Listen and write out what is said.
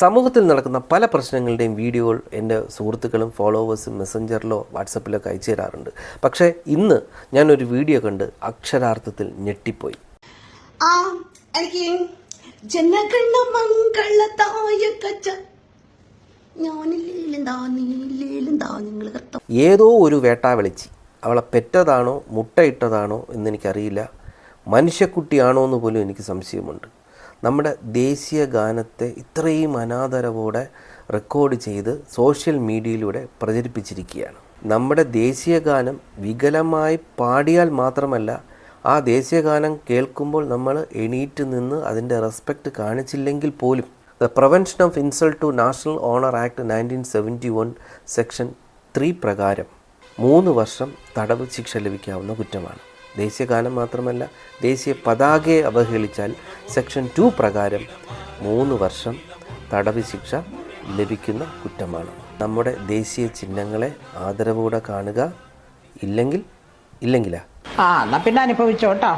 സമൂഹത്തിൽ നടക്കുന്ന പല പ്രശ്നങ്ങളുടെയും വീഡിയോകൾ എന്റെ സുഹൃത്തുക്കളും ഫോളോവേഴ്സും മെസ്സഞ്ചറിലോ വാട്സപ്പിലൊക്കെ അയച്ചു തരാറുണ്ട്. പക്ഷേ ഇന്ന് ഞാനൊരു വീഡിയോ കണ്ട് അക്ഷരാർത്ഥത്തിൽ ഞെട്ടിപ്പോയി. ഏതോ ഒരു വേട്ടാ വിളിച്ചി അവളെ പെറ്റതാണോ മുട്ടയിട്ടതാണോ എന്നെനിക്കറിയില്ല. മനുഷ്യക്കുട്ടിയാണോ എന്ന് പോലും എനിക്ക് സംശയമുണ്ട്. നമ്മുടെ ദേശീയ ഗാനത്തെ ഇത്രയും അനാദരവോടെ റെക്കോർഡ് ചെയ്ത് സോഷ്യൽ മീഡിയയിലൂടെ പ്രചരിപ്പിച്ചിരിക്കുകയാണ്. നമ്മുടെ ദേശീയ ഗാനം വികലമായി പാടിയാൽ മാത്രമല്ല ആ ദേശീയ ഗാനം കേൾക്കുമ്പോൾ നമ്മൾ എണീറ്റ് നിന്ന് അതിന്റെ റെസ്പെക്റ്റ് കാണിച്ചില്ലെങ്കിൽ പോലും. The prevention of insult to national honour act nineteen seventy one section three പ്രകാരം മൂന്ന് വർഷം തടവ് ശിക്ഷ ലഭിക്കാവുന്ന കുറ്റമാണ്. ദേശീയ ഗാനം മാത്രമല്ല ദേശീയ പതാകയെ അവഹേളിച്ചാൽ സെക്ഷൻ ടു പ്രകാരം മൂന്ന് വർഷം തടവ് ശിക്ഷ ലഭിക്കുന്ന കുറ്റമാണ്. നമ്മുടെ ദേശീയ ചിഹ്നങ്ങളെ ആദരവോടെ കാണുക ഇല്ലെങ്കിൽ ഇല്ലെങ്കിലാ. ആ എന്നാ പിന്നെ അനുഭവിച്ചോട്ടോ.